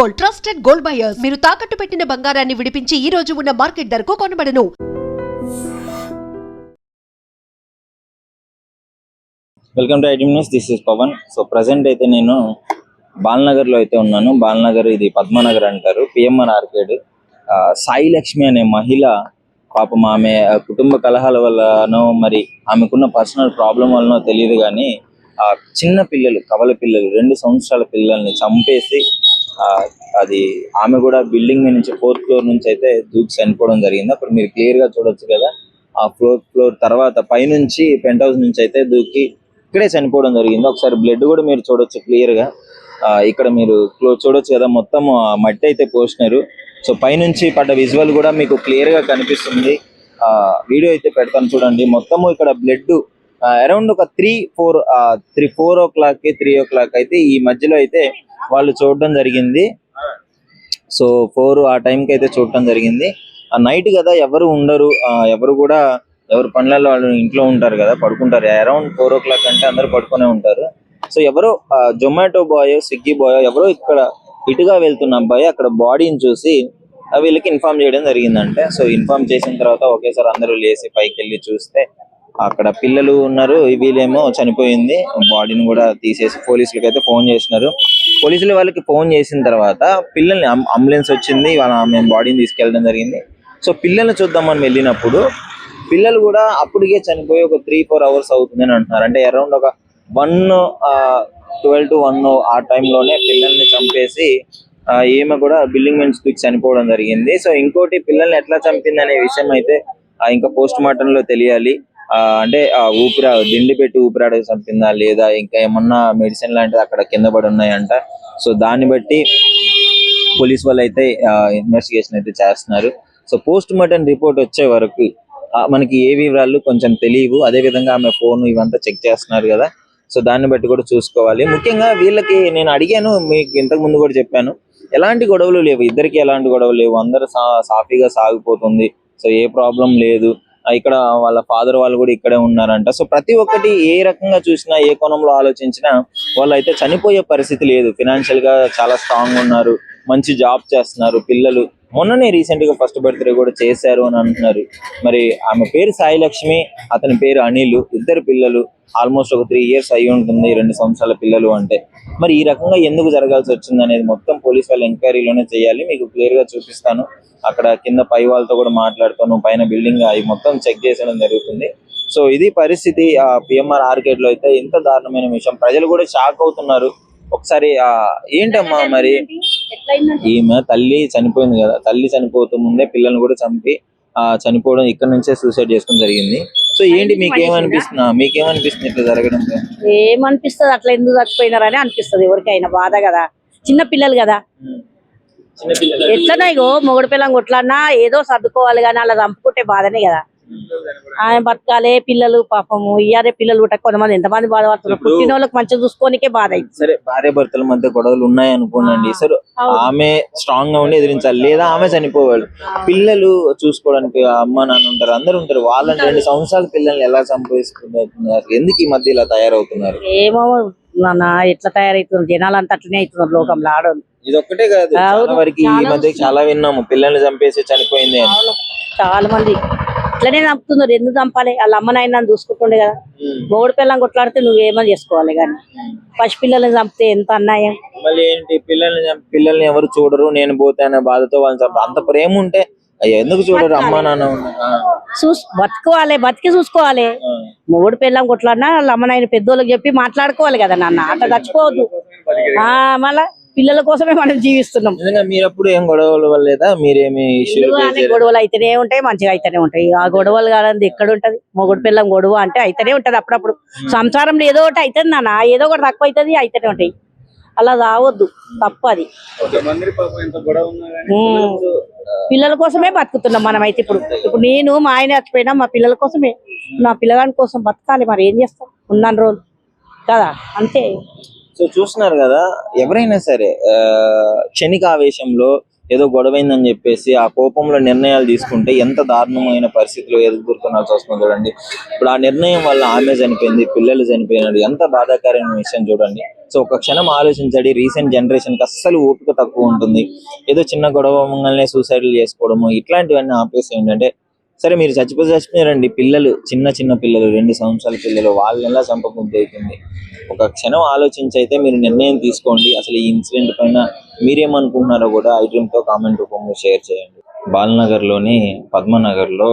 Gold trusted gold buyers. మీరు తాకట్టు పెట్టిన బంగారాన్ని విడిపించి ఈ రోజు ఉన్న మార్కెట్ ధరకు కొనబడను. Welcome to IT news this is Pavan. So present అయితే నేను బాల్నగర్లో అయితే ఉన్నాను. బాల్నగర్ ఇది పద్మనగర్ అంటారు. PMR orchid. సాయి లక్ష్మి అనే మహిళ పాపం ఆమె కుటుంబ కలహాల వల్లనో మరి ఆమెకున్న పర్సనల్ ప్రాబ్లం వల్లనో తెలియదు కానీ ఆ చిన్న పిల్లలు కవల పిల్లలు రెండు సంవత్సరాల పిల్లల్ని చంపేసి అది ఆమె కూడా బిల్డింగ్ మీద నుంచి ఫోర్త్ ఫ్లోర్ నుంచి అయితే దూకి చనిపోవడం జరిగింది. అప్పుడు మీరు క్లియర్గా చూడొచ్చు కదా ఆ ఫోర్త్ ఫ్లోర్ తర్వాత పైనుంచి పెంట్ హౌస్ నుంచి అయితే దూకి ఇక్కడే చనిపోవడం జరిగింది. ఒకసారి బ్లడ్ కూడా మీరు చూడొచ్చు క్లియర్గా. ఆ, ఇక్కడ మీరు క్లో- చూడొచ్చు కదా మొత్తం ఆ, మట్టి అయితే పోసినారు. సో పైనుంచి పడ్డ విజువల్ కూడా మీకు క్లియర్గా కనిపిస్తుంది. ఆ వీడియో అయితే పెడతాను చూడండి. మొత్తము ఇక్కడ బ్లడ్ అరౌండ్ ఒక త్రీ ఫోర్ త్రీ ఫోర్ ఓ క్లాక్కి త్రీ ఓ క్లాక్ అయితే ఈ మధ్యలో అయితే వాళ్ళు చూడడం జరిగింది. సో ఫోర్ ఆ టైంకి అయితే చూడటం జరిగింది. ఆ నైట్ కదా ఎవరు ఉండరు ఆ, ఎవరు కూడా ఎవరు పనులలో వాళ్ళు ఇంట్లో ఉంటారు కదా పడుకుంటారు. అరౌండ్ ఫోర్ ఓ క్లాక్ అంటే అందరూ పడుకునే ఉంటారు. సో ఎవరో జొమాటో బాయ్ స్విగ్గీ బాయ్ ఎవరో ఇక్కడ ఇటుగా వెళ్తున్న అబ్బాయి అక్కడ బాడీని చూసి ఆ వీళ్ళకి ఇన్ఫార్మ్ చేయడం జరిగిందంటే. సో ఇన్ఫార్మ్ చేసిన తర్వాత ఒకేసారి అందరూ లేచి పైకి వెళ్ళి చూస్తే అక్కడ పిల్లలు ఉన్నారు వీళ్ళేమో చనిపోయింది. బాడీని కూడా తీసేసి పోలీసులకి అయితే ఫోన్ చేసినారు. పోలీసులు వాళ్ళకి ఫోన్ చేసిన తర్వాత పిల్లల్ని అంబులెన్స్ వచ్చింది వాళ్ళ ఆమె బాడీని తీసుకెళ్ళడం జరిగింది. సో పిల్లల్ని చూద్దామని వెళ్ళినప్పుడు పిల్లలు కూడా అప్పటికే చనిపోయి ఒక త్రీ ఫోర్ అవర్స్ అవుతుంది అని అంటున్నారు. అంటే అరౌండ్ ఒక వన్ ట్వెల్వ్ టు వన్ ఆ టైంలోనే పిల్లల్ని చంపేసి ఈమె కూడా బిల్డింగ్ నుంచి దూకి చనిపోవడం జరిగింది. సో ఇంకోటి పిల్లల్ని ఎట్లా చంపింది అనే విషయం అయితే ఇంకా పోస్ట్ మార్టంలో తెలియాలి. అంటే ఆ ఊపిరా దిండి పెట్టి ఊపిరాడకి చంపిందా లేదా? ఇంకా ఏమన్నా మెడిసిన్ లాంటిది అక్కడ కింద పడి ఉన్నాయంట. సో దాన్ని బట్టి పోలీస్ వాళ్ళు అయితే ఇన్వెస్టిగేషన్ అయితే చేస్తున్నారు. సో పోస్ట్ మార్టం రిపోర్ట్ వచ్చే వరకు మనకి ఏ వివరాలు కొంచెం తెలియవు. అదే విధంగా ఆమె ఫోన్ ఇవంతా చెక్ చేస్తున్నారు కదా. సో దాన్ని బట్టి కూడా చూసుకోవాలి. ముఖ్యంగా వీళ్ళకి నేను అడిగాను మీకు ఇంతకు ముందు కూడా చెప్పాను. ఎలాంటి గొడవలు లేవు. ఇద్దరికి ఎలాంటి గొడవలు లేవు. అందరూ సా- సాఫీగా సాగిపోతుంది. సో ఏ ప్రాబ్లం లేదు. ఇక్కడ వాళ్ళ ఫాదర్ వాళ్ళు కూడా ఇక్కడే ఉన్నారంట. సో ప్రతి ఒక్కటి ఏ రకంగా చూసినా ఏ కోణంలో ఆలోచించినా వాళ్ళు అయితే చనిపోయే పరిస్థితి లేదు. ఫినాన్షియల్గా చాలా స్ట్రాంగ్ ఉన్నారు. మంచి జాబ్ చేస్తున్నారు పిల్లలు. మొన్ననే రీసెంట్గా ఫస్ట్ బర్త్డే కూడా చేశారు అని అంటున్నారు. మరి ఆమె పేరు సాయి లక్ష్మి అతని పేరు అనిల్. ఇద్దరు పిల్లలు ఆల్మోస్ట్ ఒక త్రీ ఇయర్స్ అయి ఉంటుంది రెండు సంవత్సరాల పిల్లలు అంటే. మరి ఈ రకంగా ఎందుకు జరగాల్సి వచ్చింది అనేది మొత్తం పోలీస్ వాళ్ళ ఎంక్వైరీలోనే చేయాలి. మీకు క్లియర్గా చూపిస్తాను. అక్కడ కింద పై వాళ్ళతో కూడా మాట్లాడుతాను. పైన బిల్డింగ్ అవి మొత్తం చెక్ చేసడం జరుగుతుంది. సో ఇది పరిస్థితి. ఆ పిఎంఆర్ ఆర్కేడ్లో అయితే ఇంత దారుణమైన విషయం. ప్రజలు కూడా షాక్ అవుతున్నారు. ఒకసారి ఏంటమ్మా మరి? ఈమె తల్లి చనిపోయింది కదా తల్లి చనిపోతూ ముందే పిల్లల్ని కూడా చంపి ఆ చనిపోవడం ఇక్కడ నుంచే సూసైడ్ చేసుకోవడం జరిగింది. సో ఏంటి మీకేమనిపిస్తున్నా మీకేమనిపిస్తుంది? ఇట్లా జరగడం? ఏమనిపిస్తుంది? అట్లా ఎందుకు చచ్చిపోయినారని అనిపిస్తుంది ఎవరికైనా బాధ కదా. చిన్న పిల్లలు కదా. ఎట్లనా ఇగో మొగుడు పిల్లం కొట్లాడినా ఏదో సర్దుకోవాలి కానీ అలా చంపుకుంటే బాధనే కదా. ఆయన బతకాలే పిల్లలు పాపము. ఇయ్యారే పిల్లలు పుట్టక కొంతమంది ఎంతమంది బాధపడుతున్నారు పుట్టిన వాళ్ళకి మంచిగా చూసుకోనికే బాధ అయింది. సరే భార్య భర్తల మధ్య గొడవలు ఉన్నాయి అనుకోనండి. సరే. ఆమె స్ట్రాంగ్గా ఉండి ఎదిరించాలి లేదా ఆమె చనిపోవాలి. పిల్లలు చూసుకోవడానికి అమ్మ నాన్న ఉంటారు అందరు ఉంటారు. వాళ్ళని రెండు సంవత్సరాల పిల్లల్ని ఎలా చంపేసుకుంటున్నారు ఎందుకు ఈ మధ్య ఇలా తయారవుతున్నారు? ఏమో నాన్న ఎట్లా తయారవుతున్నారు? జనాలు అంతా అట్లనే అవుతున్నారు లోకంలో ఆడోళ్ళు. ఇది ఒక్కటే కాదు వరకు ఈ మధ్య చాలా విన్నాము. పిల్లల్ని చంపేసి చనిపోయింది. చాలా మంది ఇట్లనే చంపుతున్నారు ఎందుకు చంపాలి? వాళ్ళ అమ్మ నాయన చూసుకుంటుండే కదా. ఉమ్. మొగుడు పిల్లం కొట్లాడితే నువ్వేమని చేసుకోవాలి కానీ? పసి పిల్లల్ని చంపితే ఎంత అన్యాయం? మళ్ళీ ఏంటి? పిల్లల్ని పిల్లల్ని ఎవరు చూడరు. నేను పోతే అనే బాధతో వాళ్ళని అంత ప్రేమ ఉంటే ఎందుకు చూడరు? అమ్మా నాన్న చూస్ బతుకోవాలి బతికి చూసుకోవాలి. ఆ. మొగుడు పిల్లం కొట్లాడినా వాళ్ళ అమ్మ నాయన పెద్దోళ్ళకి చెప్పి మాట్లాడుకోవాలి కదా నాన్న. అట్లా చచ్చిపోవద్దు. ఆ మళ్ళా పిల్లల కోసమే మనం జీవిస్తున్నాం. మీరు అప్పుడు ఏం గొడవలు వల్లేదా మీరేమి గొడవలు అయితేనే ఉంటాయి మంచిగా అయితేనే ఉంటాయి. ఆ గొడవలు కాదండి ఎక్కడ ఉంటది? మొగుడు పిల్లం గొడవ అంటే అయితేనే ఉంటది అప్పుడప్పుడు. సంసారంలో ఏదో ఒకటి అవుతుంది నాన్న ఏదో ఒకటి తక్కువ అవుతుంది అయితేనే ఉంటాయి. అలా రావద్దు తప్పు అది. పిల్లల కోసమే బతుకుతున్నాం మనం అయితే ఇప్పుడు. ఇప్పుడు నేను మా ఆయన చచ్చిపోయినా మా పిల్లల కోసమే. నా పిల్లగాని కోసం బతకాలి మరి ఏం చేస్తాం? ఉన్నాను రోజులు. కదా? అంతే. సో చూస్తున్నారు కదా ఎవరైనా సరే ఆ, క్షణిక ఆవేశంలో ఏదో గొడవైందని చెప్పేసి ఆ కోపంలో నిర్ణయాలు తీసుకుంటే ఎంత దారుణమైన పరిస్థితిలో ఎదుర్కొనాల్సి వస్తుంది చూడండి. ఇప్పుడు ఆ నిర్ణయం వల్ల ఆమె చనిపోయింది పిల్లలు చనిపోయినాడు ఎంత బాధాకరమైన విషయం చూడండి. సో ఒక క్షణం ఆలోచించండి రీసెంట్ జనరేషన్కి అస్సలు ఓపిక తక్కువ ఉంటుంది. ఏదో చిన్న గొడవ మంగళనే సూసైడ్లు చేసుకోవడము ఇట్లాంటివన్నీ ఆపేసి ఏంటంటే సరే మీరు చచ్చిపోతే చచ్చిపోయారండి. పిల్లలు చిన్న చిన్న పిల్లలు రెండు సంవత్సరాల పిల్లలు వాళ్ళని ఎలా చంపబుద్ధి అవుతుంది? ఒక క్షణం ఆలోచించి అయితే మీరు నిర్ణయం తీసుకోండి. అసలు ఈ ఇన్సిడెంట్ పైన మీరేమనుకుంటున్నారో కూడా ఐటమ్తో కామెంట్ రూపంలో షేర్ చేయండి. బాలనగర్లోని లోని లో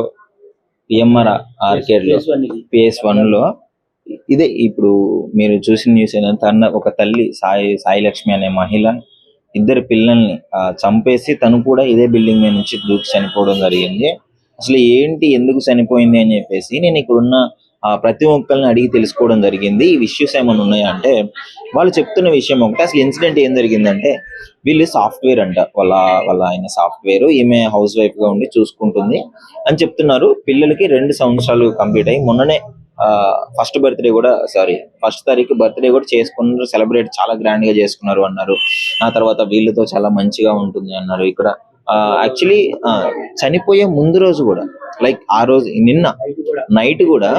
పిఎంఆర్ ఆర్కేడ్లో పిఎస్ వన్లో ఇదే ఇప్పుడు మీరు చూసిన న్యూస్ ఏంటంటే తన ఒక తల్లి సాయి సాయి లక్ష్మి అనే మహిళ ఇద్దరు పిల్లల్ని చంపేసి తను కూడా ఇదే బిల్డింగ్ మీద నుంచి దూకి చనిపోవడం జరిగింది. అసలు ఏంటి ఎందుకు చనిపోయింది అని చెప్పేసి నేను ఇక్కడున్న ఆ, ప్రతి ఒక్కరిని అడిగి తెలుసుకోవడం జరిగింది. ఈ ఇష్యూస్ ఏమైనా ఉన్నాయా అంటే వాళ్ళు చెప్తున్న విషయం ఒకటి అసలు ఇన్సిడెంట్ ఏం జరిగిందంటే వీళ్ళు సాఫ్ట్వేర్ అంట వాళ్ళ వాళ్ళ ఆయన సాఫ్ట్వేర్ ఈమె హౌస్ వైఫ్గా ఉండి చూసుకుంటుంది అని చెప్తున్నారు. పిల్లలకి రెండు సంవత్సరాలు కంప్లీట్ అయ్యి మొన్ననే ఫస్ట్ బర్త్డే కూడా సారీ ఫస్ట్ తారీఖు బర్త్డే కూడా చేసుకున్నారు సెలబ్రేట్ చాలా గ్రాండ్గా చేసుకున్నారు అన్నారు. ఆ తర్వాత వీళ్ళతో చాలా మంచిగా ఉంటుంది అన్నారు ఇక్కడ. యాక్చువల్లీ చనిపోయే ముందు రోజు కూడా లైక్ ఆ రోజు నిన్న నైట్ కూడా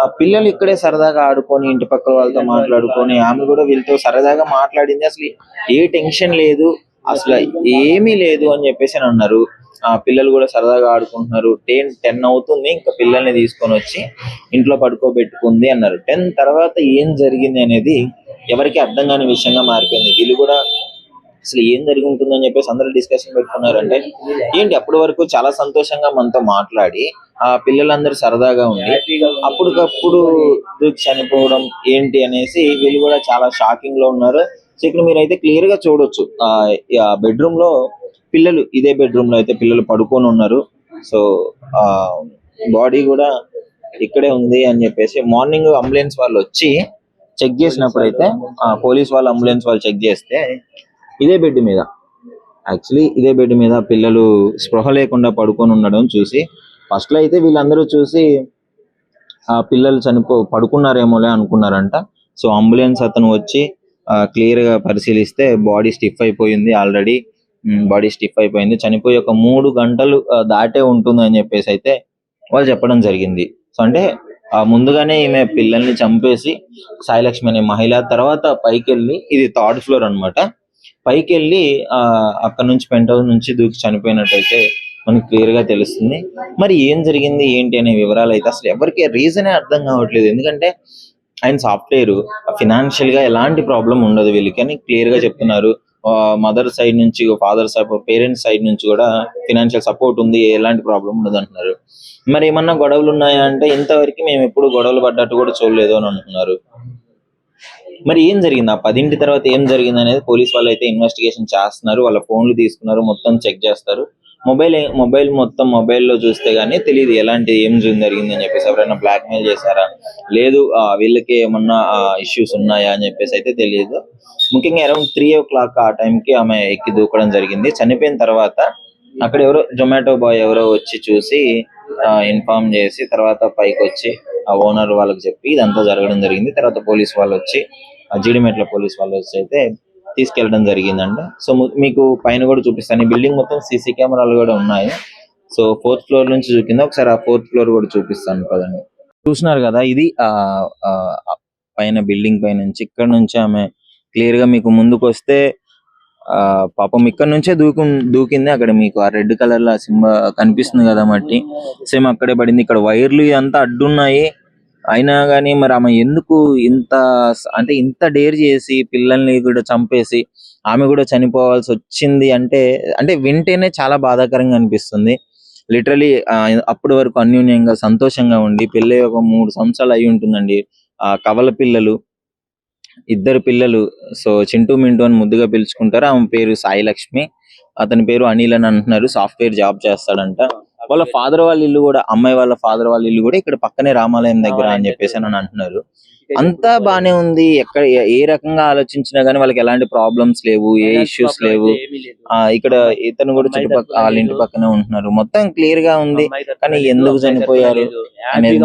ఆ పిల్లలు ఇక్కడే సరదాగా ఆడుకొని ఇంటి పక్కల వాళ్ళతో మాట్లాడుకొని ఆమె కూడా వీళ్ళతో సరదాగా మాట్లాడింది. అసలు ఏ టెన్షన్ లేదు అసలు ఏమీ లేదు అని చెప్పేసి అని అన్నారు. ఆ పిల్లలు కూడా సరదాగా ఆడుకుంటున్నారు. టెన్ టెన్ అవుతుంది ఇంకా పిల్లల్ని తీసుకొని వచ్చి ఇంట్లో పడుకోబెట్టుకుంది అన్నారు. టెన్ తర్వాత ఏం జరిగింది అనేది ఎవరికి అర్థం కాని విషయంగా మారిపోయింది. వీళ్ళు కూడా అసలు ఏం జరిగి ఉంటుందని చెప్పేసి అందరూ డిస్కషన్ పెట్టుకున్నారంటే ఏంటి అప్పటి వరకు చాలా సంతోషంగా మనతో మాట్లాడి ఆ పిల్లలందరూ సరదాగా ఉండి అప్పటికప్పుడు చనిపోవడం ఏంటి అనేసి వీళ్ళు కూడా చాలా షాకింగ్లో ఉన్నారు. సో ఇక్కడ మీరు అయితే క్లియర్గా చూడొచ్చు. ఆ బెడ్రూమ్లో పిల్లలు ఇదే బెడ్రూమ్లో అయితే పిల్లలు పడుకొని ఉన్నారు. సో ఆ బాడీ కూడా ఇక్కడే ఉంది అని చెప్పేసి మార్నింగ్ అంబులెన్స్ వాళ్ళు వచ్చి చెక్ చేసినప్పుడు అయితే పోలీస్ వాళ్ళు అంబులెన్స్ వాళ్ళు చెక్ చేస్తే ఇదే బెడ్ మీద. యాక్చువల్లీ ఇదే బెడ్ మీద పిల్లలు స్పృహ లేకుండా పడుకొని ఉండడం చూసి ఫస్ట్లో అయితే వీళ్ళందరూ చూసి ఆ పిల్లలు చనిపో పడుకున్నారేమోలే అనుకున్నారంట. సో అంబులెన్స్ అతను వచ్చి క్లియర్గా పరిశీలిస్తే బాడీ స్టిఫ్ అయిపోయింది ఆల్రెడీ బాడీ స్టిఫ్ అయిపోయింది. చనిపోయి ఒక మూడు గంటలు దాటే ఉంటుంది అని చెప్పేసి అయితే వాళ్ళు చెప్పడం జరిగింది. సో అంటే ముందుగానే ఈమె పిల్లల్ని చంపేసి సాయిలక్ష్మి అనే మహిళ తర్వాత పైకి వెళ్ళి ఇది థర్డ్ ఫ్లోర్ అన్నమాట. పైకి వెళ్ళి ఆ అక్కడ నుంచి పెంట్ హౌస్ నుంచి దూకి చనిపోయినట్టయితే మనకి క్లియర్గా తెలుస్తుంది. మరి ఏం జరిగింది? ఏంటి అనే వివరాలు అయితే అసలు ఎవరికి రీజనే అర్థం కావట్లేదు. ఎందుకంటే ఆయన సాఫ్ట్వేర్ ఫినాన్షియల్గా ఎలాంటి ప్రాబ్లం ఉండదు వీళ్ళకి అని క్లియర్గా చెప్తున్నారు మదర్ సైడ్ నుంచి ఫాదర్ సైడ్ పేరెంట్స్ సైడ్ నుంచి కూడా ఫినాన్షియల్ సపోర్ట్ ఉంది ఎలాంటి ప్రాబ్లం ఉండదు అంటున్నారు. మరి ఏమన్నా గొడవలు ఉన్నాయా అంటే ఇంతవరకు మేము ఎప్పుడు గొడవలు పడ్డట్టు కూడా చూడలేదు అని అంటున్నారు. మరి ఏం జరిగింది? ఆ పదింటి తర్వాత ఏం జరిగింది అనేది పోలీస్ వాళ్ళు అయితే ఇన్వెస్టిగేషన్ చేస్తున్నారు. వాళ్ళ ఫోన్లు తీసుకున్నారు మొత్తం చెక్ చేస్తారు. మొబైల్ మొబైల్ మొత్తం మొబైల్లో చూస్తే గానీ తెలియదు ఎలాంటి ఏం జరిగింది అని చెప్పేసి ఎవరైనా బ్లాక్ మెయిల్ చేశారా? లేదు వీళ్ళకి ఏమన్నా ఇష్యూస్ ఉన్నాయా అని చెప్పేసి అయితే తెలియదు ముఖ్యంగా అరౌండ్ త్రీ ఓ క్లాక్ ఆ టైంకి ఆమె ఎక్కి దూకడం జరిగింది. చనిపోయిన తర్వాత అక్కడ ఎవరో జొమాటో బాయ్ ఎవరో వచ్చి చూసి ఇన్ఫార్మ్ చేసి తర్వాత పైకి వచ్చి ఆ ఓనర్ వాళ్ళకి చెప్పి ఇదంతా జరగడం జరిగింది. తర్వాత పోలీస్ వాళ్ళు వచ్చి ఆ జీడిమెట్ల పోలీస్ వాళ్ళు వచ్చి అయితే తీసుకెళ్ళడం జరిగిందండి. సో మీకు పైన కూడా చూపిస్తాను. ఈ బిల్డింగ్ మొత్తం సీసీ కెమెరాలు కూడా ఉన్నాయి. సో ఫోర్త్ ఫ్లోర్ నుంచి చూపింది? ఒకసారి ఆ ఫోర్త్ ఫ్లోర్ కూడా చూపిస్తాను కదండి చూసినారు కదా ఇది ఆ ఆ, పైన బిల్డింగ్ పై నుంచి ఇక్కడ నుంచి ఆమె క్లియర్గా మీకు ముందుకు వస్తే పాపం ఇక్కడ నుంచే దూకు దూకింది. అక్కడ మీకు ఆ రెడ్ కలర్లో సింబ కనిపిస్తుంది కదా మట్టి. సేమ్ అక్కడే పడింది. ఇక్కడ వైర్లు ఇదంతా అడ్డున్నాయి. అయినా కానీ మరి ఆమె ఎందుకు ఇంత అంటే ఇంత డేర్ చేసి పిల్లల్ని కూడా చంపేసి ఆమె కూడా చనిపోవాల్సి వచ్చింది అంటే అంటే వింటేనే చాలా బాధాకరంగా అనిపిస్తుంది. లిటరలీ అప్పటి వరకు అన్యోన్యంగా సంతోషంగా ఉండి పెళ్ళి ఒక మూడు సంవత్సరాలు అయి ఉంటుందండి. ఆ కవల పిల్లలు ఇద్దరు పిల్లలు సో చింటూ మింటూ అని ముద్దుగా పిలుచుకుంటారు. ఆమె పేరు సాయి లక్ష్మి అతని పేరు అనిల్ అని అంటున్నారు. సాఫ్ట్వేర్ జాబ్ చేస్తాడంట. వాళ్ళ ఫాదర్ వాళ్ళ ఇల్లు కూడా అమ్మాయి వాళ్ళ ఫాదర్ వాళ్ళ ఇల్లు కూడా ఇక్కడ పక్కనే రామాలయం దగ్గర అని చెప్పేసి అని అంటున్నారు. అంతా బానే ఉంది. ఎక్కడ ఏ- రకంగా ఆలోచించినా గానీ వాళ్ళకి ఎలాంటి ప్రాబ్లమ్స్ లేవు ఏ ఇష్యూస్ లేవు. ఆ ఇక్కడ ఇతను కూడా చుట్టుపక్కల వాళ్ళ ఇంటి పక్కనే ఉంటున్నారు. మొత్తం క్లియర్గా ఉంది కానీ ఎందుకు చనిపోయారు అనేది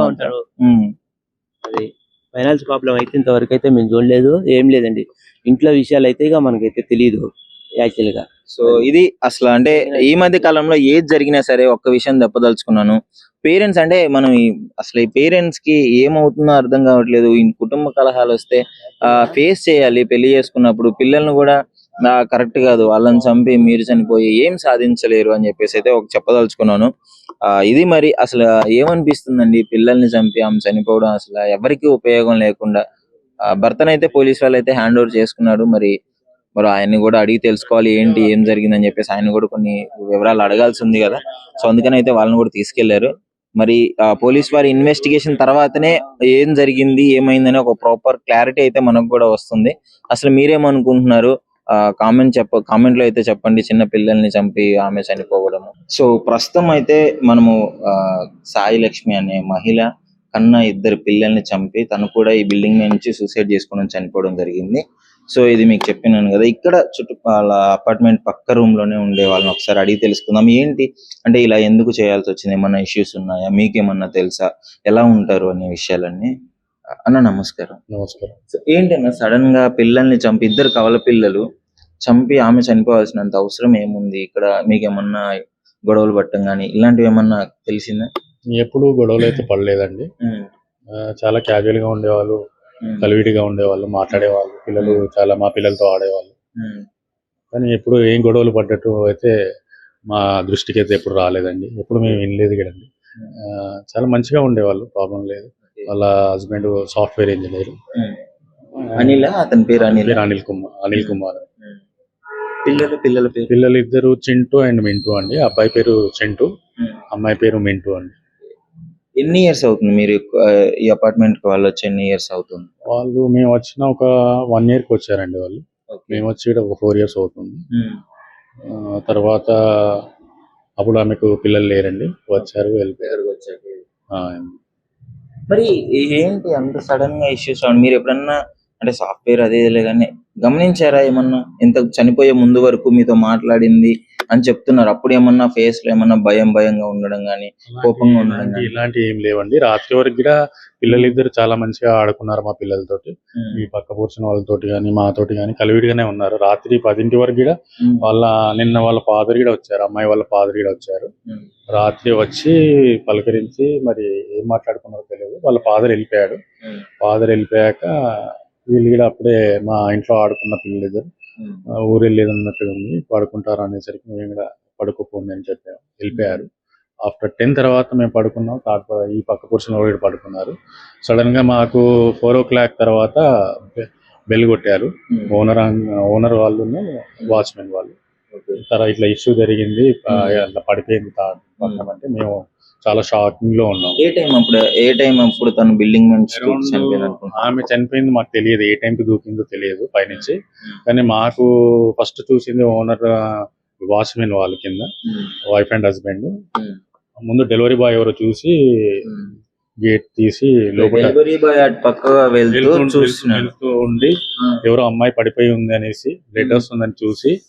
ఫైనాన్స్ ప్రాబ్లం అయితే ఇంతవరకు అయితే మేము చూడలేదు ఏం లేదండి. ఇంట్లో విషయాలు అయితే ఇక మనకైతే తెలియదు యాక్చువల్గా. సో ఇది అసలు అంటే ఈ మధ్య కాలంలో ఏది జరిగినా సరే ఒక్క విషయం దెబ్బదలుచుకున్నాను. పేరెంట్స్ అంటే మనం అసలు ఈ పేరెంట్స్కి ఏమవుతుందో అర్థం కావట్లేదు. ఈ కుటుంబ కలహాలు వస్తే ఫేస్ చేయాలి పెళ్ళి చేసుకున్నప్పుడు పిల్లల్ని కూడా నా కరెక్ట్ కాదు. వాళ్ళని చంపి మీరు చనిపోయి ఏం సాధించలేరు అని చెప్పేసి అయితే ఒక చెప్పదలుచుకున్నాను. ఆ, ఇది మరి అసలు ఏమనిపిస్తుందండి? పిల్లల్ని చంపి ఆమె చనిపోవడం అసలు ఎవరికి ఉపయోగం లేకుండా. భర్తనైతే పోలీస్ వాళ్ళు అయితే హ్యాండ్ ఓవర్ చేసుకున్నాడు. మరి మరి ఆయన్ని కూడా అడిగి తెలుసుకోవాలి ఏంటి ఏం జరిగిందని చెప్పేసి ఆయన కూడా కొన్ని వివరాలు అడగాల్సి ఉంది కదా. సో అందుకని అయితే వాళ్ళని కూడా తీసుకెళ్ళారు. మరి ఆ పోలీస్ వారి ఇన్వెస్టిగేషన్ తర్వాతనే ఏం జరిగింది ఏమైందని ఒక ప్రాపర్ క్లారిటీ అయితే మనకు కూడా వస్తుంది. అసలు మీరేమనుకుంటున్నారు? కామెంట్ చెప్ప కామెంట్లో అయితే చెప్పండి చిన్న పిల్లల్ని చంపి ఆమె చనిపోవడము. సో ప్రస్తుతం అయితే మనము ఆ, సాయి లక్ష్మి అనే మహిళ కన్నా ఇద్దరు పిల్లల్ని చంపి తను కూడా ఈ బిల్డింగ్ నుంచి సూసైడ్ చేసుకోవడం చనిపోవడం జరిగింది. సో ఇది మీకు చెప్పినాను కదా ఇక్కడ చుట్టుపక్కల అపార్ట్మెంట్ పక్క రూమ్లోనే ఉండే వాళ్ళని ఒకసారి అడిగి తెలుసుకుందాం. ఏంటి? అంటే ఇలా ఎందుకు చేయాల్సి వచ్చింది? ఏమన్నా ఇష్యూస్ ఉన్నాయా? మీకేమన్నా తెలుసా? ఎలా ఉంటారు అనే విషయాలన్నీ అన్న నమస్కారం. నమస్కారం. ఏంటన్నా సడన్గా పిల్లల్ని చంపి ఇద్దరు కవల పిల్లలు చంపి ఆమె చనిపోవాల్సినంత అవసరం ఏముంది? ఇక్కడ మీకేమన్నా గొడవలు పట్టం కానీ ఇలాంటివి ఏమన్నా తెలిసిందా? ఎప్పుడు గొడవలు అయితే పడలేదండి ఆ, చాలా క్యాజువల్గా ఉండేవాళ్ళు కలివిడిగా ఉండేవాళ్ళు మాట్లాడేవాళ్ళు. పిల్లలు చాలా మా పిల్లలతో ఆడేవాళ్ళు. కానీ ఎప్పుడు ఏం గొడవలు పడ్డట్టు అయితే మా దృష్టికి అయితే ఎప్పుడు రాలేదండి. ఎప్పుడు మేము వినలేదు కదండి. ఆ, చాలా మంచిగా ఉండేవాళ్ళు ప్రాబ్లం లేదు. వాళ్ళ హస్బెండ్ సాఫ్ట్వేర్ ఇంజనీర్. అనిల్ అతని పేరు అనిల్. అనిల్ కుమార్ అనిల్ కుమార్. పిల్లలు పిల్లల పేరు? పిల్లలు ఇద్దరు చింటూ అండ్ మింటూ అండి. అబ్బాయి పేరు చింటూ అమ్మాయి పేరు మింటూ అండి. ఎన్ని ఇయర్స్ అవుతుంది మీరు ఈ అపార్ట్మెంట్కి వాళ్ళు వచ్చి ఎన్ని ఇయర్స్ అవుతుంది? వాళ్ళు మేము వచ్చిన ఒక వన్ ఇయర్కి వచ్చారండి వాళ్ళు. మేము వచ్చి ఇక్కడ ఒక ఫోర్ ఇయర్స్ అవుతుంది. ఆ, తర్వాత అప్పుడు ఆమెకు పిల్లలు లేరండి. వచ్చారు వెళ్ళిపోయారు. ఆ, మరి ఏంటి అంత సడన్గా ఇష్యూస్ మీరు ఎప్పుడన్నా అంటే సాఫ్ట్వేర్ అదే కానీ గమనించారా ఏమన్నా? ఇంత చనిపోయే ముందు వరకు మీతో మాట్లాడింది అని చెప్తున్నారు. అప్పుడు ఏమన్నా ఫేస్లో ఏమన్నా భయం భయంగా ఉండడం కానీ కోపంగా ఉండడం కానీ ఇలాంటి ఏం లేవండి. రాత్రి వరకు కూడా పిల్లలు ఇద్దరు చాలా మంచిగా ఆడుకున్నారు మా పిల్లలతోటి. ఈ పక్క కూర్చున్న వాళ్ళతోటి కానీ మాతోటి కానీ కలివిడిగానే ఉన్నారు. రాత్రి పదింటి వరకు కూడా వాళ్ళ నిన్న వాళ్ళ ఫాదర్ కూడా వచ్చారు. అమ్మాయి వాళ్ళ ఫాదర్ కూడా వచ్చారు. రాత్రి వచ్చి పలకరించి మరి ఏం మాట్లాడుకున్నారో తెలియదు. వాళ్ళ ఫాదర్ వెళ్ళిపోయాడు. ఫాదర్ వెళ్ళిపోయాక వీళ్ళు కూడా అప్పుడే మా ఇంట్లో ఆడుకున్న పిల్లలు ఇద్దరు ఆ, ఊరు వెళ్ళేది అన్నట్టుగా ఉంది పడుకుంటారు అనేసరికి మేము కూడా పడుకోపోండి అని చెప్పాము. వెళ్ళిపోయారు. ఆఫ్టర్ టెన్ తర్వాత మేము పడుకున్నాం. ఈ పక్క వాళ్ళు కూడా పడుకున్నారు. సడన్గా మాకు ఫోర్ ఓ క్లాక్ తర్వాత బెల్ కొట్టారు. ఓనర్ ఓనర్ వాళ్ళు వాచ్మెన్ వాళ్ళు. తర్వాత ఇట్లా ఇష్యూ జరిగింది అట్లా పడిపోయింది పక్కన అంటే మేము చాలా షాకింగ్లో ఉన్నాం. ఏ టైం అప్పుడు ఏ టైం అప్పుడు తను బిల్డింగ్ నుంచి చనిపోయింది ఆమె చనిపోయింది మాకు తెలియదు ఏ టైంకి దూకిందో తెలియదు పైనుంచి. కానీ మాకు ఫస్ట్ చూసింది ఓనర్ వాచ్మెన్ వాళ్ళ కింద వైఫ్ అండ్ హస్బెండ్. ముందు డెలివరీ బాయ్ ఎవరో చూసి గేట్ తీసి లోపల డెలివరీ బాయ్ అటు పక్కగా వెళ్తూ వెళ్తూ- చూస్తున్నాడు. వెళ్తూ ఉండి ఎవరో అమ్మాయి పడిపోయి ఉంది అనేసి బ్లడ్ వస్తుందని చూసి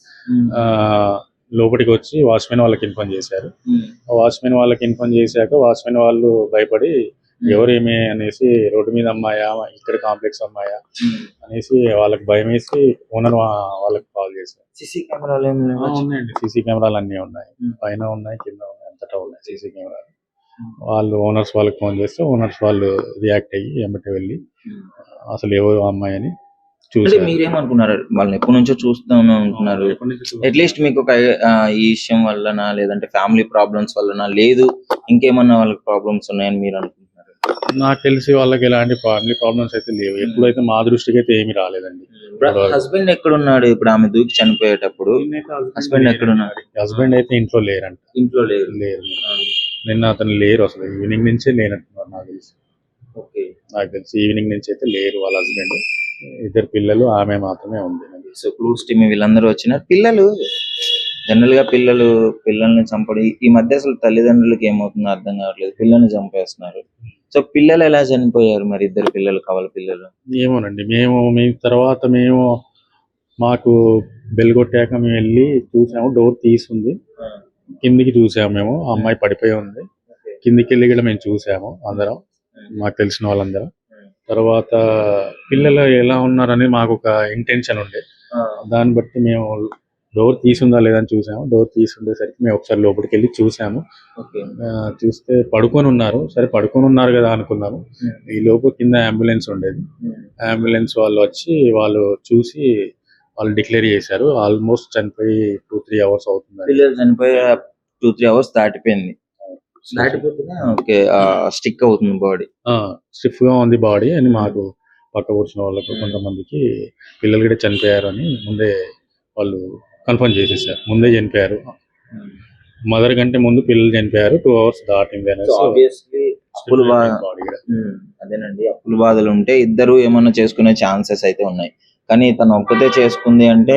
ఆ లోపలికి వచ్చి వాచ్మెన్ వాళ్ళకి ఇన్ఫార్మ్ చేశారు. వాచ్మెన్ వాళ్ళకి ఇన్ఫార్మ్ చేశాక వాచ్మెన్ వాళ్ళు భయపడి ఎవరేమి అనేసి రోడ్డు మీద అమ్మాయా ఇక్కడ కాంప్లెక్స్ అమ్మాయా అనేసి వాళ్ళకి భయం వేసి ఓనర్ వాళ్ళకి కాల్ చేశారు. సిసి కెమెరాలు? ఉన్నాయండి. సీసీ కెమెరాలు అన్ని ఉన్నాయి. పైన ఉన్నాయి కింద ఉన్నాయి. అంతటా ఉన్నాయి సీసీ కెమెరాలు. వాళ్ళు ఓనర్స్ వాళ్ళకి ఫోన్ చేస్తే ఓనర్స్ వాళ్ళు రియాక్ట్ అయ్యి ఎమ్మటి వెళ్ళి అసలు ఎవరు అమ్మాయి అని అంటే మీరేమనుకున్నారు? వాళ్ళని ఎప్పటి నుంచో చూస్తాను అనుకున్నారు? అట్లీస్ట్ మీకు ఒక ఈ విషయం వల్లనా లేదంటే ఫ్యామిలీ ప్రాబ్లమ్స్ వల్లనా లేదు ఇంకేమన్నా వాళ్ళకి ప్రాబ్లమ్స్ ఉన్నాయని మీరు అనుకుంటున్నారు? నాకు తెలిసి వాళ్ళకి ఎలాంటి ఫ్యామిలీ ప్రాబ్లమ్స్ అయితే లేవు. ఎప్పుడైతే మా దృష్టికి అయితే ఏమీ రాలేదండి. హస్బెండ్ ఎక్కడున్నాడు? ఇప్పుడు ఆమె దూకి చనిపోయేటప్పుడు హస్బెండ్ ఎక్కడున్నాడు? హస్బెండ్ అయితే ఇంట్లో లేరంట. ఇంట్లో లేదు లేరు. నిన్న అతను లేరు అసలు. ఈవినింగ్ నుంచే లేనట్టున్నారు నాకు తెలిసి. ఓకే. నాకు తెలిసి ఈవినింగ్ నుంచి అయితే లేరు వాళ్ళ హస్బెండ్ ఇద్దరు పిల్లలు ఆమె మాత్రమే ఉంది. సో క్లూస్ టీమ్ వీళ్ళందరూ వచ్చినారు. పిల్లలు జనరల్గా పిల్లలు పిల్లల్ని చంపడం ఈ- మధ్య అసలు తల్లిదండ్రులకి ఏమవుతుందో అర్థం కావట్లేదు. పిల్లల్ని చంపేస్తున్నారు. సో పిల్లలు ఎలా చనిపోయారు మరి ఇద్దరు పిల్లలు కవల పిల్లలు? ఏమోనండి మేము మీ తర్వాత మేము మాకు బెల్ కొట్టాక మేము వెళ్ళి చూసాము డోర్ తీసుంది. కిందికి చూసాము మేము ఆ అమ్మాయి పడిపోయి ఉంది. కిందికి వెళ్ళి కూడా మేము చూసాము అందరం మాకు తెలిసిన వాళ్ళందరం. తర్వాత పిల్లలు ఎలా ఉన్నారని మాకు ఒక ఇంటెన్షన్ ఉండే దాన్ని బట్టి మేము డోర్ తీసుందా లేదని చూసాము. డోర్ తీసి ఉండేసరికి మేము ఒకసారి లోపలికి వెళ్ళి చూసాము చూస్తే పడుకొని ఉన్నారు. సరే పడుకొని ఉన్నారు కదా అనుకున్నాము. ఈ లోపు కింద అంబులెన్స్ ఉండేది. అంబులెన్స్ వాళ్ళు వచ్చి వాళ్ళు చూసి వాళ్ళు డిక్లేర్ చేశారు. ఆల్మోస్ట్ చనిపోయి టూ త్రీ అవర్స్ అవుతుంది చనిపోయి టూ త్రీ అవర్స్ దాటిపోయింది. ఓకే స్టిక్ అవుతుంది బాడీ. స్టిఫ్గా ఉంది బాడీ అని మాకు పక్క కూర్చున్న వాళ్ళకు కొంతమందికి పిల్లలు కూడా చనిపోయారు అని ముందే వాళ్ళు కన్ఫర్మ్ చేసేసారు. ముందే చనిపోయారు. మదర్ కంటే ముందు పిల్లలు చనిపోయారు. టూ అవర్స్ దాటింది అనేసి అప్పులు అదేనండి. అప్పులు బాధలు ఉంటే ఇద్దరు ఏమన్నా చేసుకునే ఛాన్సెస్ అయితే ఉన్నాయి. కానీ తను ఒక్కతే చేసుకుంది అంటే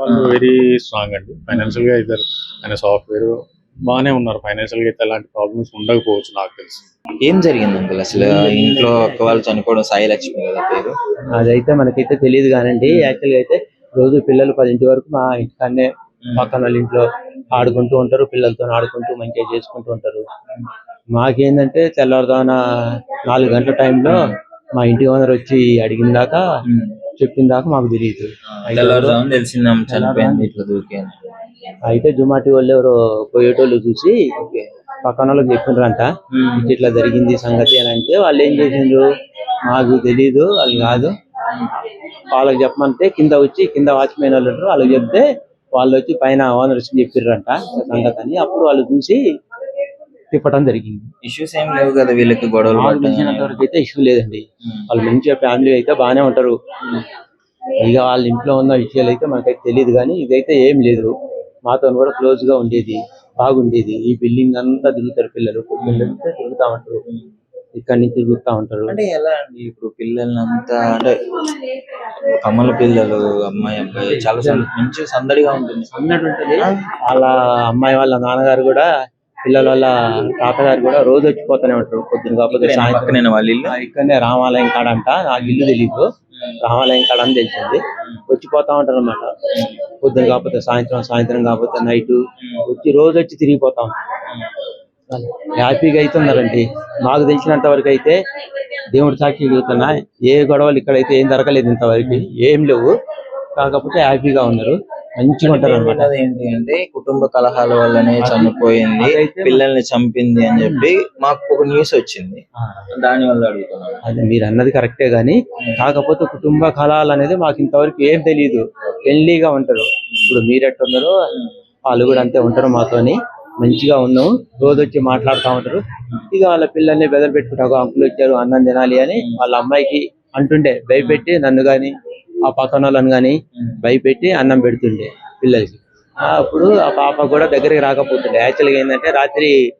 వాళ్ళు వెరీ స్ట్రాంగ్ అండి. ఫైనాన్షియల్గా ఇద్దరు ఆయన సాఫ్ట్వేర్ బాగానే ఉన్నారు. ఫైనాన్షియల్గా అయితే ఎలాంటి ప్రాబ్లమ్స్ ఉండకపోవచ్చు నాకు తెలిసి. ఏం జరిగింది అంకుల్? అసలు ఇంట్లో అక్క వాళ్ళు చనిపోవడం సాయి లక్ష్మి కదా పేరు? అదైతే మనకైతే తెలియదు కానండి. యాక్చువల్గా అయితే రోజు పిల్లలు పదింటి వరకు మా ఇంటికాడనే పక్కన వాళ్ళ ఇంట్లో ఆడుకుంటూ ఉంటారు. పిల్లలతో ఆడుకుంటూ మంచిగా చేసుకుంటూ ఉంటారు. మాకేందంటే తెల్లవారుదాన నాలుగు గంటల టైంలో మా ఇంటి ఓనర్ వచ్చి అడిగిన దాకా చెప్పిన దాకా మాకు తెలియదు తెలిసిందాం చనిపోయింది. ఇట్లా దూకి అని. అయితే జుమాటి వాళ్ళు ఎవరో పోయేటోళ్ళు చూసి పక్కన వాళ్ళకి చెప్పిండ్రంట ఉమ్. ఇట్లా జరిగింది సంగతి అని అంటే వాళ్ళు ఏం చేసిండ్రు? మాకు తెలీదు వాళ్ళు కాదు. వాళ్ళకి చెప్పమంటే కింద వచ్చి కింద వాచ్మెన్ వాళ్ళు వాళ్ళకి చెప్తే వాళ్ళు వచ్చి పైన ఓనర్స్ చెప్పిర్రంట సంగతి అని. అప్పుడు వాళ్ళు చూసి తిప్పటం జరిగింది. ఇష్యూస్ ఏం లేవు కదా వీళ్ళకి గొడవలు వరకు అయితే ఇష్యూ లేదండి. వాళ్ళు మంచిగా ఫ్యామిలీ అయితే బాగానే ఉంటారు. ఇక వాళ్ళ ఇంట్లో ఉన్న విషయాలు అయితే మనకైతే తెలియదు కానీ ఇదైతే ఏం లేదు. మాతో కూడా క్లోజ్గా ఉండేది బాగుండేది. ఈ బిల్డింగ్ అంతా తిరుగుతారు పిల్లలు. పిల్లలంతా తిరుగుతా ఉంటారు. ఇక్కడి నుంచి తిరుగుతా ఉంటారు. అంటే ఎలా అండి? ఇప్పుడు పిల్లల్ని అంతా అంటే కమ్మల పిల్లలు అమ్మాయి అబ్బాయి చాలా మంచి సందడిగా ఉంటుంది. అన్నట్టు ఉంటది? వాళ్ళ అమ్మాయి వాళ్ళ నాన్నగారు కూడా పిల్లల వాళ్ళ తాతగారు కూడా రోజు వచ్చిపోతూనే ఉంటారు. పొద్దున కాకపోతే సాయంత్రం. వాళ్ళ ఇల్లు? ఇక్కడనే రామాలయం కాడ అంట నాకు ఇల్లు తెలియదు రామాలయం కాడ అని తెలిసింది. వచ్చిపోతా ఉంటారు అనమాట పొద్దున కాకపోతే సాయంత్రం సాయంత్రం కాకపోతే నైట్ వచ్చి రోజు వచ్చి తిరిగిపోతా ఉంటారు హ్యాపీగా అవుతున్నారండి మాకు తెలిసినంత వరకు అయితే దేవుడి సాక్షి చెబుతున్నా ఏ గొడవలు ఇక్కడైతే ఏం జరగలేదు ఇంతవరకు. ఏం లేవు. కాకపోతే హ్యాపీగా ఉన్నారు. మంచిగా ఉంటారు అనమాట ఏంటి అంటే కుటుంబ కలహాల వల్లనే చనిపోయింది పిల్లల్ని చంపింది అని చెప్పి మాకు ఒక న్యూస్ వచ్చింది. దాని వల్ల అడుగుతున్నాను. అది మీరు అన్నది కరెక్టే గాని కాకపోతే కుటుంబ కళాలు అనేది మాకు ఇంతవరకు ఏం తెలియదు ఫ్రెండ్లీగా ఉంటారు. ఇప్పుడు మీరు ఎట్టున్నారో వాళ్ళు కూడా అంతే ఉంటారు మాతోని. మంచిగా ఉన్నాం. రోజు వచ్చి మాట్లాడుతూ ఉంటారు. ఇక వాళ్ళ పిల్లల్ని బెదర్ పెట్టుకుంటారు అంకులు వచ్చారు అన్నం తినాలి అని వాళ్ళ అమ్మాయికి అంటుండే. భయపెట్టి నన్ను గాని ఆ పక్కన వాళ్ళని కానీ భయపెట్టి అన్నం పెడుతుండే పిల్లలకి. అప్పుడు ఆ పాప కూడా దగ్గరికి రాకపోతుండే. యాక్చువల్గా ఏంటంటే రాత్రి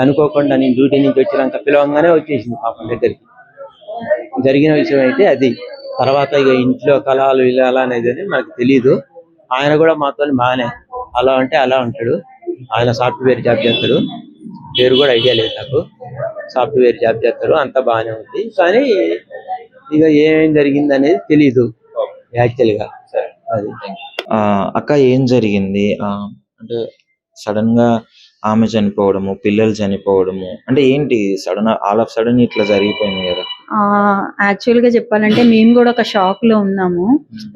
అనుకోకుండా నేను డ్యూటీ నుంచి వచ్చినాక పిలవంగానే వచ్చేసింది పాపం దగ్గరికి. జరిగిన విషయం అయితే అది. తర్వాత ఇక ఇంట్లో కళలు ఇలా అనేది మనకు తెలియదు ఆయన కూడా మాతో బాగానే అలా అంటే అలా ఉంటాడు. ఆయన సాఫ్ట్వేర్ జాబ్ చేస్తాడు. పేరు కూడా ఐడియా లేదు నాకు. సాఫ్ట్వేర్ జాబ్ చేస్తారు. అంతా బాగానే ఉంది. కానీ ఇక ఏమేమి జరిగింది అనేది తెలీదు. యాక్చువల్గా అది. ఆ అక్క ఏం జరిగింది? ఆ అంటే సడన్గా ఆమె చనిపోవడము పిల్లలు చనిపోవడము అంటే ఏంటి? సడన్ ఆల్ ఆఫ్ సడన్ ఇట్లా జరిగిపోయింది కదా. యాక్చువల్గా చెప్పాలంటే మేము కూడా ఒక షాక్లో ఉన్నాము.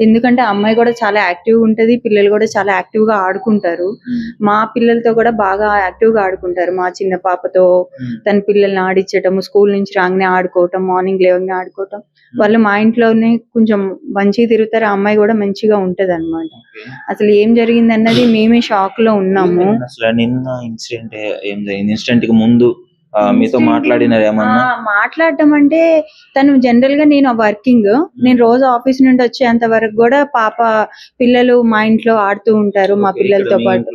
ఎందుకంటే అమ్మాయి కూడా చాలా యాక్టివ్ ఉంటది పిల్లలు కూడా చాలా యాక్టివ్గా ఆడుకుంటారు. మా పిల్లలతో కూడా బాగా యాక్టివ్గా ఆడుకుంటారు. మా చిన్న పాపతో తన పిల్లల్ని ఆడించటం స్కూల్ నుంచి రాగానే ఆడుకోవటం మార్నింగ్ లేవగానే ఆడుకోవటం. వాళ్ళు మా ఇంట్లోనే కొంచెం మంచిగా తిరుగుతారు ఆ అమ్మాయి కూడా మంచిగా ఉంటది అనమాట అసలు ఏం జరిగింది అన్నది మేమే షాక్లో ఉన్నాము. అసలు నిన్న ఇన్సిడెంట్ ఏం జరిగింది? ఇన్సిడెంట్కి ముందు మీతో మాట్లాడినారు ఏమన్నా మాట్లాడటం అంటే తను జనరల్గా నేను వర్కింగ్ నేను రోజు ఆఫీస్ నుండి వచ్చేంత వరకు కూడా పాప పిల్లలు మా ఇంట్లో ఆడుతూ ఉంటారు మా పిల్లలతో పాటు.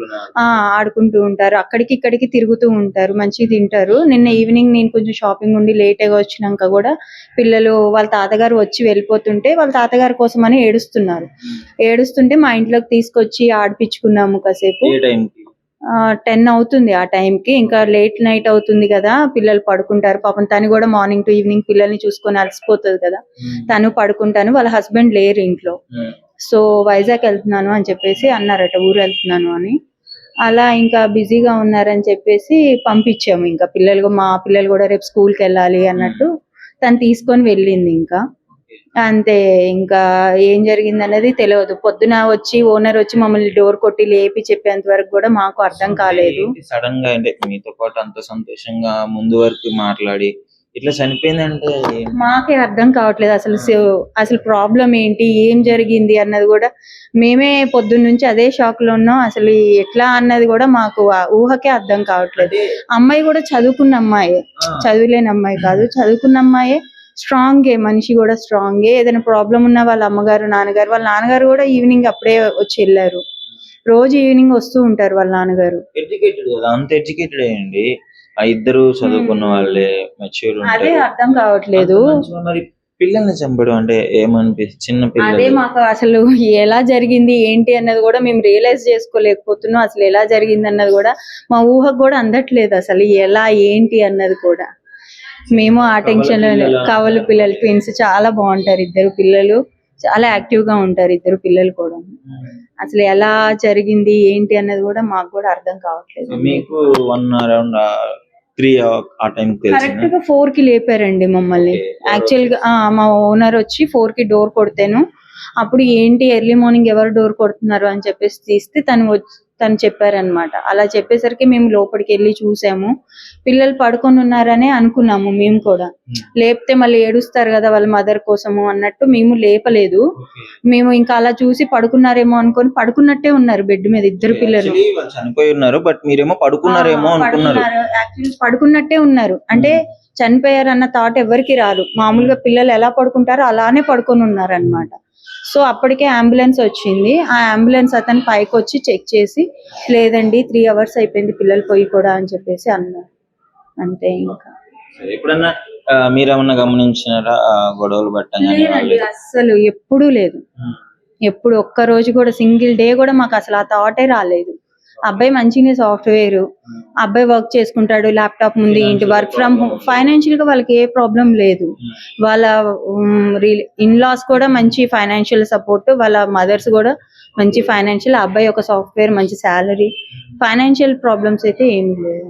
ఆడుకుంటూ ఉంటారు అక్కడికి ఇక్కడికి తిరుగుతూ ఉంటారు మంచిగా తింటారు. నిన్న ఈవినింగ్ నేను కొంచెం షాపింగ్ ఉండి లేట్గా వచ్చినాక కూడా పిల్లలు వాళ్ళ తాతగారు వచ్చి వెళ్ళిపోతుంటే వాళ్ళ తాతగారి కోసం అని ఏడుస్తున్నారు ఏడుస్తుంటే మా ఇంట్లోకి తీసుకొచ్చి ఆడిపించుకున్నాము కాసేపు. టెన్ అవుతుంది ఆ time కి. ఇంకా లేట్ నైట్ అవుతుంది కదా పిల్లలు పడుకుంటారు. పాపం తను కూడా మార్నింగ్ టు ఈవినింగ్ పిల్లల్ని చూసుకొని అలసిపోతుంది కదా. తను పడుకుంటాను వాళ్ళ హస్బెండ్ లేరు ఇంట్లో. ఉమ్. సో వైజాగ్ వెళ్తున్నాను అని చెప్పేసి అన్నారట ఊరు వెళ్తున్నాను అని. అలా ఇంకా బిజీగా ఉన్నారని చెప్పేసి పంపించాము. ఇంకా పిల్లలు మా పిల్లలు కూడా రేపు స్కూల్కి వెళ్ళాలి అన్నట్టు. తను తీసుకొని వెళ్ళింది ఇంకా. అంతే ఇంకా ఏం జరిగింది అనేది తెలియదు పొద్దున వచ్చి ఓనర్ వచ్చి మమ్మల్ని డోర్ కొట్టి లేపి చెప్పేంత వరకు కూడా మాకు అర్థం కాలేదు. సడన్గా అంటే మీతో పాటు అంత సంతోషంగా ముందు వరకు మాట్లాడి ఇట్లా చనిపోయిందంటే మాకే అర్థం కావట్లేదు. అసలు అసలు ప్రాబ్లం ఏంటి ఏం జరిగింది అన్నది కూడా మేమే పొద్దున్న నుంచి అదే షాక్లో ఉన్నాం. అసలు ఎట్లా అన్నది కూడా మాకు ఊహకే అర్థం కావట్లేదు. అమ్మాయి కూడా చదువుకున్న అమ్మాయి. చదువులేని అమ్మాయి కాదు. చదువుకున్న అమ్మాయే. స్ట్రాంగే మనిషి కూడా స్ట్రాంగే ఏదైనా ప్రాబ్లం ఉన్న వాళ్ళ అమ్మగారు నాన్నగారు వాళ్ళ నాన్నగారు కూడా ఈవినింగ్ అప్పుడే వచ్చి వెళ్ళారు. రోజు ఈవినింగ్ వస్తూ ఉంటారు వాళ్ళ నాన్నగారు. ఎడ్యుకేటెడ్ కదా అంత ఎడ్యుకేటెడ్ అయ్యండి. ఆ ఇద్దరు చదువుకున్న. వాళ్ళే మెచ్యూర్ అదే అర్థం కావట్లేదు. మరి పిల్లల్ని చంపడం అంటే ఏమనిపిస్తుంది? చిన్న అదే పిల్లలు మాకు అసలు ఎలా జరిగింది ఏంటి అన్నది కూడా మేము రియలైజ్ చేసుకోలేకపోతున్నాం. అసలు ఎలా జరిగింది అన్నది కూడా మా ఊహకు కూడా అందట్లేదు అసలు ఎలా ఏంటి అన్నది కూడా. మేము ఆ టెన్షన్ కవల పిల్లలు ట్విన్స్ చాలా బాగుంటారు ఇద్దరు పిల్లలు. చాలా యాక్టివ్గా ఉంటారు ఇద్దరు పిల్లలు కూడా. అసలు ఎలా జరిగింది ఏంటి అన్నది కూడా మాకు కూడా అర్థం కావట్లేదు. మీకు వన్ అరౌండ్ త్రీ ఆ టైం కరెక్ట్ తెలిసింది? గా ఫోర్కి లేపారండి మమ్మల్ని. యాక్చువల్గా మా ఓనర్ వచ్చి ఫోర్కి డోర్ కొడితేను. అప్పుడు ఏంటి ఎర్లీ మార్నింగ్ ఎవరు డోర్ కొడుతున్నారు అని చెప్పేసి తీస్తే తను తను చెప్పారనమాట అలా చెప్పేసరికి మేము లోపలికి వెళ్ళి చూసాము. పిల్లలు పడుకొని ఉన్నారనే అనుకున్నాము మేము కూడా. లేపితే మళ్ళీ ఏడుస్తారు కదా వాళ్ళ మదర్ కోసము అన్నట్టు మేము లేపలేదు. మేము ఇంకా అలా చూసి పడుకున్నారేమో అనుకొని పడుకున్నట్టే ఉన్నారు బెడ్ మీద ఇద్దరు పిల్లలు. చనిపోయి ఉన్నారు బట్ మీరేమో పడుకున్నారేమో. Actually పడుకున్నట్టే ఉన్నారు. అంటే చనిపోయారు అన్న థాట్ ఎవరికి రాదు. మామూలుగా పిల్లలు ఎలా పడుకుంటారో అలానే పడుకొని ఉన్నారు అనమాట సో అప్పటికే అంబులెన్స్ వచ్చింది. ఆ అంబులెన్స్ అతను పైకి వచ్చి చెక్ చేసి లేదండి త్రీ అవర్స్ అయిపోయింది పిల్లలు పోయి కూడా అని చెప్పేసి అన్నారు. అంతే ఇంకా. ఎప్పుడన్నా మీరేమన్నా గమనించినారా? గొడవలు పెట్టగానే లేదండి అస్సలు ఎప్పుడూ లేదు. ఎప్పుడు ఒక్క రోజు కూడా సింగిల్ డే కూడా మాకు అసలు ఆ థాటే రాలేదు. అబ్బాయి మంచిగానే సాఫ్ట్వేర్. అబ్బాయి వర్క్ చేసుకుంటాడు ల్యాప్టాప్ ముందు ఇంటి వర్క్ ఫ్రమ్ హోమ్. ఫైనాన్షియల్గా వాళ్ళకి ఏ ప్రాబ్లం లేదు. వాళ్ళ ఇన్ లాస్ కూడా మంచి ఫైనాన్షియల్ సపోర్ట్ వాళ్ళ మదర్స్ కూడా మంచి ఫైనాన్షియల్ అబ్బాయి ఒక సాఫ్ట్వేర్ మంచి శాలరీ ఫైనాన్షియల్ ప్రాబ్లమ్స్ అయితే ఏమీ లేదు